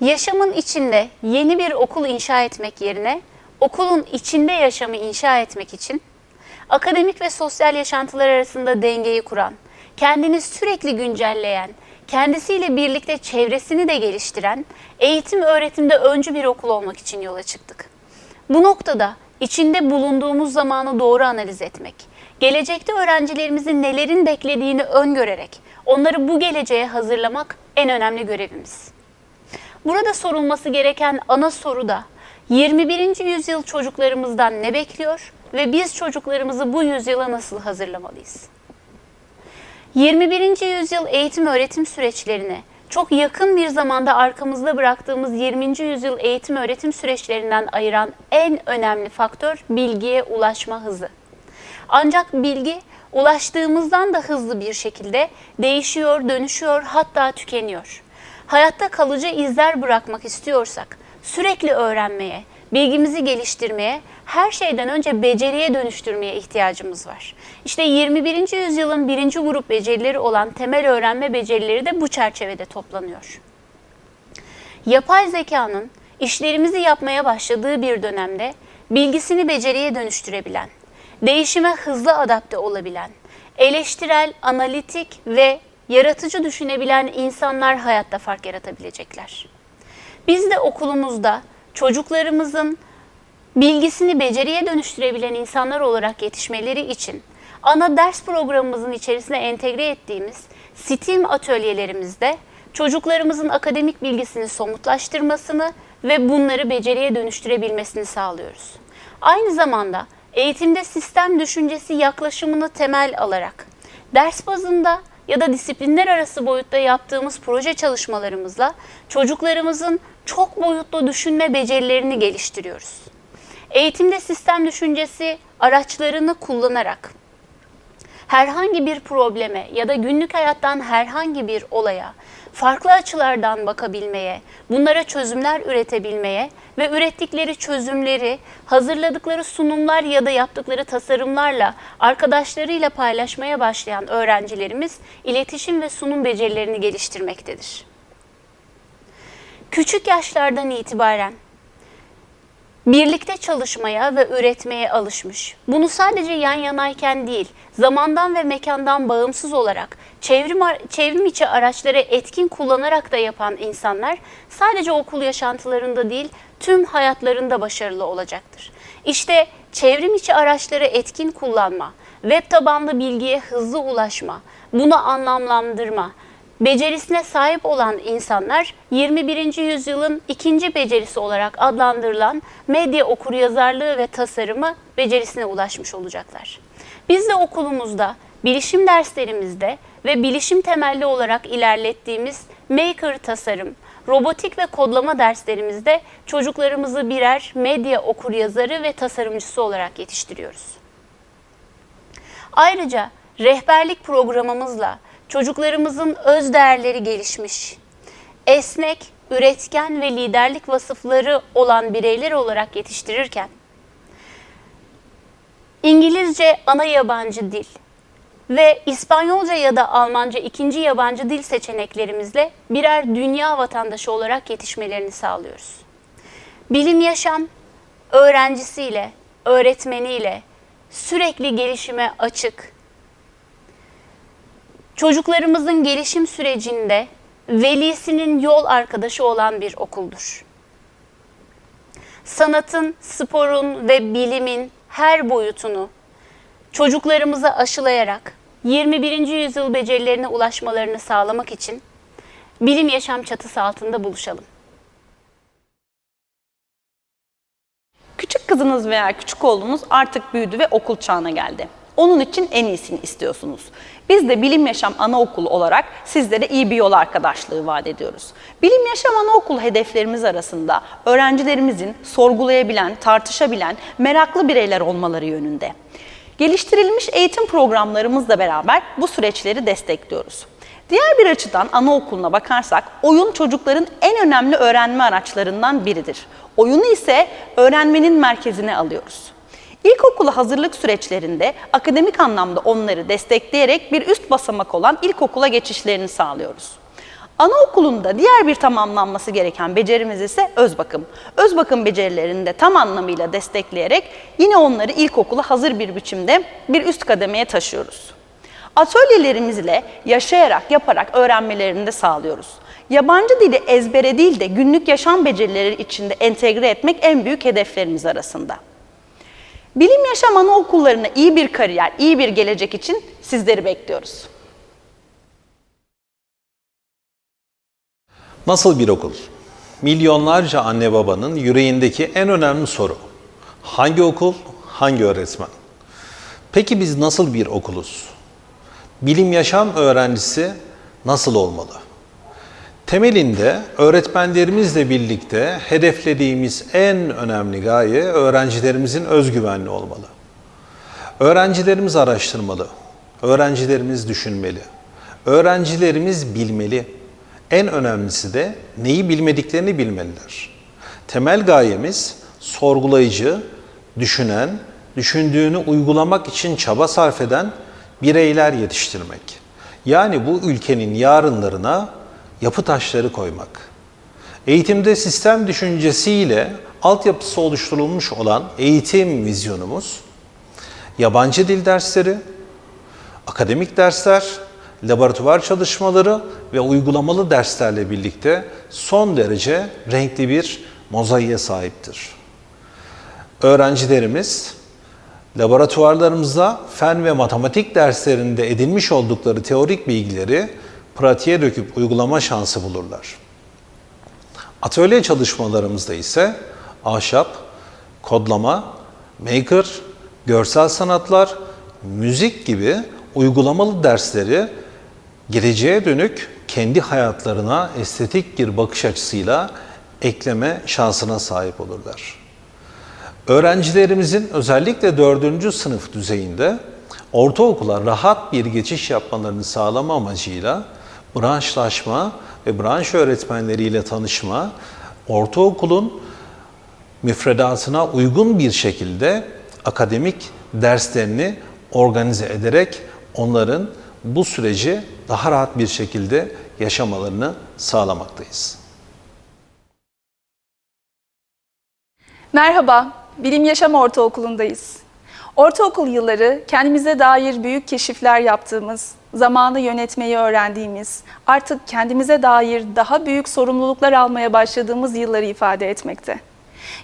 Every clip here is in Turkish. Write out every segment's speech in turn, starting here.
Yaşamın içinde yeni bir okul inşa etmek yerine okulun içinde yaşamı inşa etmek için akademik ve sosyal yaşantılar arasında dengeyi kuran, kendini sürekli güncelleyen, kendisiyle birlikte çevresini de geliştiren, eğitim öğretimde öncü bir okul olmak için yola çıktık. Bu noktada içinde bulunduğumuz zamanı doğru analiz etmek, gelecekte öğrencilerimizin nelerin beklediğini öngörerek onları bu geleceğe hazırlamak en önemli görevimiz. Burada sorulması gereken ana soru da 21. yüzyıl çocuklarımızdan ne bekliyor ve biz çocuklarımızı bu yüzyıla nasıl hazırlamalıyız? 21. yüzyıl eğitim öğretim süreçlerine çok yakın bir zamanda arkamızda bıraktığımız 20. yüzyıl eğitim öğretim süreçlerinden ayıran en önemli faktör bilgiye ulaşma hızı. Ancak bilgi ulaştığımızdan da hızlı bir şekilde değişiyor, dönüşüyor, hatta tükeniyor. Hayatta kalıcı izler bırakmak istiyorsak sürekli öğrenmeye, bilgimizi geliştirmeye, her şeyden önce beceriye dönüştürmeye ihtiyacımız var. İşte 21. yüzyılın birinci grup becerileri olan temel öğrenme becerileri de bu çerçevede toplanıyor. Yapay zekanın işlerimizi yapmaya başladığı bir dönemde bilgisini beceriye dönüştürebilen, değişime hızlı adapte olabilen, eleştirel, analitik ve yaratıcı düşünebilen insanlar hayatta fark yaratabilecekler. Biz de okulumuzda çocuklarımızın bilgisini beceriye dönüştürebilen insanlar olarak yetişmeleri için ana ders programımızın içerisine entegre ettiğimiz STEAM atölyelerimizde çocuklarımızın akademik bilgisini somutlaştırmasını ve bunları beceriye dönüştürebilmesini sağlıyoruz. Aynı zamanda eğitimde sistem düşüncesi yaklaşımını temel alarak ders bazında ya da disiplinler arası boyutta yaptığımız proje çalışmalarımızla çocuklarımızın çok boyutlu düşünme becerilerini geliştiriyoruz. Eğitimde sistem düşüncesi araçlarını kullanarak herhangi bir probleme ya da günlük hayattan herhangi bir olaya farklı açılardan bakabilmeye, bunlara çözümler üretebilmeye ve ürettikleri çözümleri hazırladıkları sunumlar ya da yaptıkları tasarımlarla arkadaşlarıyla paylaşmaya başlayan öğrencilerimiz iletişim ve sunum becerilerini geliştirmektedir. Küçük yaşlardan itibaren birlikte çalışmaya ve üretmeye alışmış. Bunu sadece yan yanayken değil, zamandan ve mekandan bağımsız olarak çevrim, çevrim içi araçları etkin kullanarak da yapan insanlar sadece okul yaşantılarında değil, tüm hayatlarında başarılı olacaktır. İşte çevrim içi araçları etkin kullanma, web tabanlı bilgiye hızlı ulaşma, bunu anlamlandırma, becerisine sahip olan insanlar 21. yüzyılın ikinci becerisi olarak adlandırılan medya okuryazarlığı ve tasarımı becerisine ulaşmış olacaklar. Biz de okulumuzda, bilişim derslerimizde ve bilişim temelli olarak ilerlettiğimiz maker tasarım, robotik ve kodlama derslerimizde çocuklarımızı birer medya okuryazarı ve tasarımcısı olarak yetiştiriyoruz. Ayrıca rehberlik programımızla çocuklarımızın öz değerleri gelişmiş, esnek, üretken ve liderlik vasıfları olan bireyler olarak yetiştirirken, İngilizce ana yabancı dil ve İspanyolca ya da Almanca ikinci yabancı dil seçeneklerimizle birer dünya vatandaşı olarak yetişmelerini sağlıyoruz. Bilim yaşam öğrencisiyle, öğretmeniyle sürekli gelişime açık, çocuklarımızın gelişim sürecinde velisinin yol arkadaşı olan bir okuldur. Sanatın, sporun ve bilimin her boyutunu çocuklarımıza aşılayarak 21. yüzyıl becerilerine ulaşmalarını sağlamak için bilim yaşam çatısı altında buluşalım. Küçük kızınız veya küçük oğlunuz artık büyüdü ve okul çağına geldi. Onun için en iyisini istiyorsunuz. Biz de Bilim Yaşam Anaokulu olarak sizlere iyi bir yol arkadaşlığı vaat ediyoruz. Bilim Yaşam Anaokulu hedeflerimiz arasında öğrencilerimizin sorgulayabilen, tartışabilen, meraklı bireyler olmaları yönünde. Geliştirilmiş eğitim programlarımızla beraber bu süreçleri destekliyoruz. Diğer bir açıdan anaokuluna bakarsak oyun çocukların en önemli öğrenme araçlarından biridir. Oyunu ise öğrenmenin merkezine alıyoruz. İlkokula hazırlık süreçlerinde akademik anlamda onları destekleyerek bir üst basamak olan ilkokula geçişlerini sağlıyoruz. Anaokulunda diğer bir tamamlanması gereken becerimiz ise öz bakım. Öz bakım becerilerini de tam anlamıyla destekleyerek yine onları ilkokula hazır bir biçimde bir üst kademeye taşıyoruz. Atölyelerimizle yaşayarak, yaparak öğrenmelerini de sağlıyoruz. Yabancı dili ezbere değil de günlük yaşam becerileri içinde entegre etmek en büyük hedeflerimiz arasında. Bilim Yaşam Anaokullarına iyi bir kariyer, iyi bir gelecek için sizleri bekliyoruz. Nasıl bir okul? Milyonlarca anne babanın yüreğindeki en önemli soru. Hangi okul, hangi öğretmen? Peki biz nasıl bir okuluz? Bilim yaşam öğrencisi nasıl olmalı? Temelinde öğretmenlerimizle birlikte hedeflediğimiz en önemli gaye öğrencilerimizin özgüvenli olmalı. Öğrencilerimiz araştırmalı, öğrencilerimiz düşünmeli, öğrencilerimiz bilmeli. En önemlisi de neyi bilmediklerini bilmeliler. Temel gayemiz sorgulayıcı, düşünen, düşündüğünü uygulamak için çaba sarf eden bireyler yetiştirmek. Yani bu ülkenin yarınlarına yapı taşları koymak. Eğitimde sistem düşüncesiyle altyapısı oluşturulmuş olan eğitim vizyonumuz yabancı dil dersleri, akademik dersler, laboratuvar çalışmaları ve uygulamalı derslerle birlikte son derece renkli bir mozaiğe sahiptir. Öğrencilerimiz laboratuvarlarımızda fen ve matematik derslerinde edinmiş oldukları teorik bilgileri pratiğe döküp uygulama şansı bulurlar. Atölye çalışmalarımızda ise ahşap, kodlama, maker, görsel sanatlar, müzik gibi uygulamalı dersleri geleceğe dönük kendi hayatlarına estetik bir bakış açısıyla ekleme şansına sahip olurlar. Öğrencilerimizin özellikle 4. sınıf düzeyinde ortaokula rahat bir geçiş yapmalarını sağlama amacıyla branşlaşma ve branş öğretmenleriyle tanışma, ortaokulun müfredatına uygun bir şekilde akademik derslerini organize ederek onların bu süreci daha rahat bir şekilde yaşamalarını sağlamaktayız. Merhaba, Bilim Yaşam Ortaokulu'ndayız. Ortaokul yılları kendimize dair büyük keşifler yaptığımız, zamanı yönetmeyi öğrendiğimiz, artık kendimize dair daha büyük sorumluluklar almaya başladığımız yılları ifade etmekte.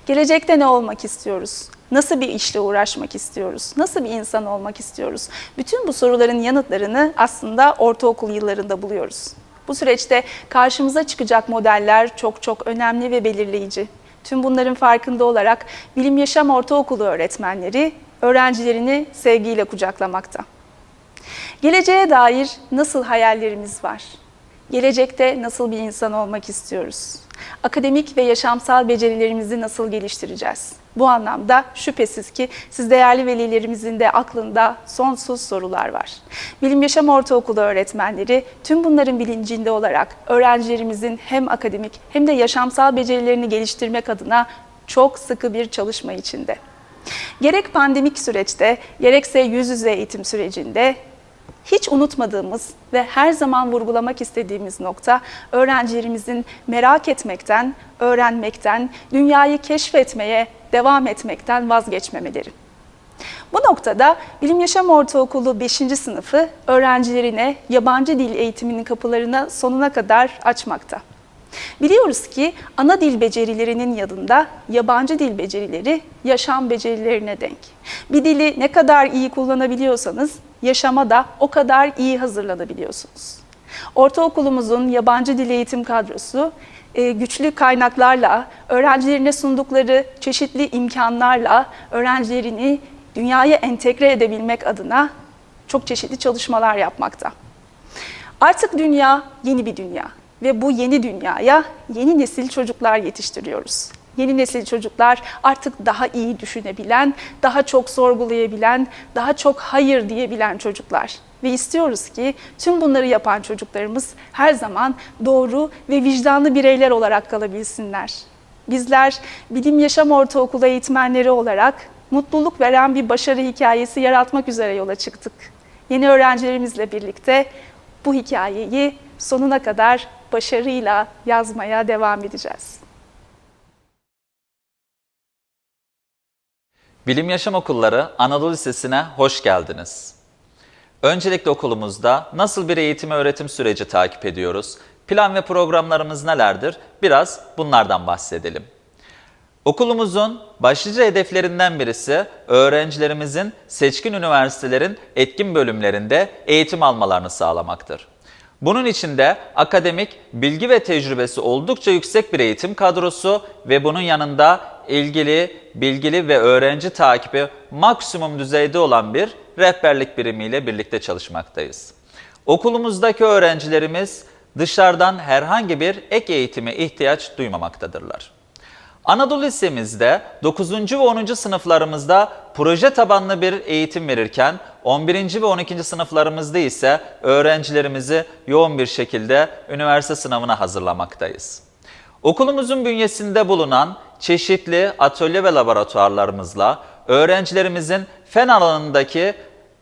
Gelecekte ne olmak istiyoruz? Nasıl bir işle uğraşmak istiyoruz? Nasıl bir insan olmak istiyoruz? Bütün bu soruların yanıtlarını aslında ortaokul yıllarında buluyoruz. Bu süreçte karşımıza çıkacak modeller çok çok önemli ve belirleyici. Tüm bunların farkında olarak Bilim Yaşam Ortaokulu öğretmenleri öğrencilerini sevgiyle kucaklamakta. Geleceğe dair nasıl hayallerimiz var? Gelecekte nasıl bir insan olmak istiyoruz? Akademik ve yaşamsal becerilerimizi nasıl geliştireceğiz? Bu anlamda şüphesiz ki siz değerli velilerimizin de aklında sonsuz sorular var. Bilim Yaşam Ortaokulu öğretmenleri tüm bunların bilincinde olarak öğrencilerimizin hem akademik hem de yaşamsal becerilerini geliştirmek adına çok sıkı bir çalışma içinde. Gerek pandemik süreçte gerekse yüz yüze eğitim sürecinde hiç unutmadığımız ve her zaman vurgulamak istediğimiz nokta öğrencilerimizin merak etmekten, öğrenmekten, dünyayı keşfetmeye devam etmekten vazgeçmemeleri. Bu noktada Bilim Yaşam Ortaokulu 5. sınıfı öğrencilerine yabancı dil eğitiminin kapılarını sonuna kadar açmakta. Biliyoruz ki ana dil becerilerinin yanında yabancı dil becerileri yaşam becerilerine denk. Bir dili ne kadar iyi kullanabiliyorsanız yaşama da o kadar iyi hazırlanabiliyorsunuz. Ortaokulumuzun yabancı dil eğitim kadrosu e, güçlü kaynaklarla, öğrencilerine sundukları çeşitli imkanlarla öğrencilerini dünyaya entegre edebilmek adına çok çeşitli çalışmalar yapmakta. Artık dünya yeni bir dünya ve bu yeni dünyaya yeni nesil çocuklar yetiştiriyoruz. Yeni nesil çocuklar artık daha iyi düşünebilen, daha çok sorgulayabilen, daha çok hayır diyebilen çocuklar. Ve istiyoruz ki tüm bunları yapan çocuklarımız her zaman doğru ve vicdanlı bireyler olarak kalabilsinler. Bizler Bilim Yaşam Ortaokulu eğitmenleri olarak mutluluk veren bir başarı hikayesi yaratmak üzere yola çıktık. Yeni öğrencilerimizle birlikte bu hikayeyi sonuna kadar başarıyla yazmaya devam edeceğiz. Bilim Yaşam Okulları Anadolu Lisesi'ne hoş geldiniz. Öncelikle okulumuzda nasıl bir eğitim öğretim süreci takip ediyoruz? Plan ve programlarımız nelerdir? Biraz bunlardan bahsedelim. Okulumuzun başlıca hedeflerinden birisi öğrencilerimizin seçkin üniversitelerin etkin bölümlerinde eğitim almalarını sağlamaktır. Bunun için de akademik bilgi ve tecrübesi oldukça yüksek bir eğitim kadrosu ve bunun yanında ilgili, bilgili ve öğrenci takibi maksimum düzeyde olan bir rehberlik birimiyle birlikte çalışmaktayız. Okulumuzdaki öğrencilerimiz dışarıdan herhangi bir ek eğitime ihtiyaç duymamaktadırlar. Anadolu Lisemizde 9. ve 10. sınıflarımızda proje tabanlı bir eğitim verirken 11. ve 12. sınıflarımızda ise öğrencilerimizi yoğun bir şekilde üniversite sınavına hazırlamaktayız. Okulumuzun bünyesinde bulunan çeşitli atölye ve laboratuvarlarımızla öğrencilerimizin fen alanındaki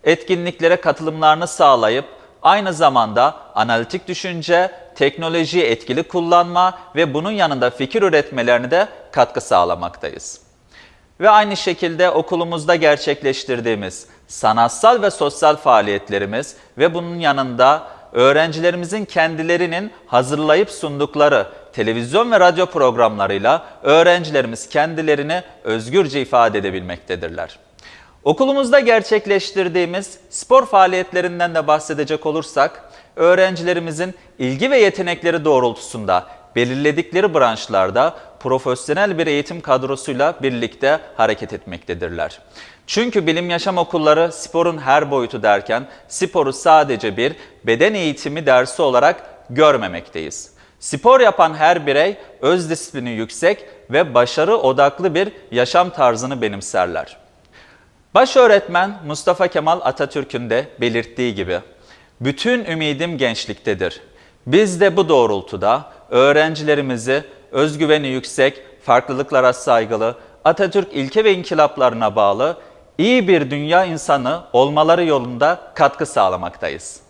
etkinliklere katılımlarını sağlayıp aynı zamanda analitik düşünce, teknolojiyi etkili kullanma ve bunun yanında fikir üretmelerine de katkı sağlamaktayız. Ve aynı şekilde okulumuzda gerçekleştirdiğimiz sanatsal ve sosyal faaliyetlerimiz ve bunun yanında öğrencilerimizin kendilerinin hazırlayıp sundukları televizyon ve radyo programlarıyla öğrencilerimiz kendilerini özgürce ifade edebilmektedirler. Okulumuzda gerçekleştirdiğimiz spor faaliyetlerinden de bahsedecek olursak, öğrencilerimizin ilgi ve yetenekleri doğrultusunda belirledikleri branşlarda profesyonel bir eğitim kadrosuyla birlikte hareket etmektedirler. Çünkü bilim yaşam okulları sporun her boyutu derken sporu sadece bir beden eğitimi dersi olarak görmemekteyiz. Spor yapan her birey öz disiplini yüksek ve başarı odaklı bir yaşam tarzını benimserler. Baş öğretmen Mustafa Kemal Atatürk'ün de belirttiği gibi bütün ümidim gençliktedir. Biz de bu doğrultuda öğrencilerimizi özgüveni yüksek, farklılıklara saygılı, Atatürk ilke ve inkılaplarına bağlı iyi bir dünya insanı olmaları yolunda katkı sağlamaktayız.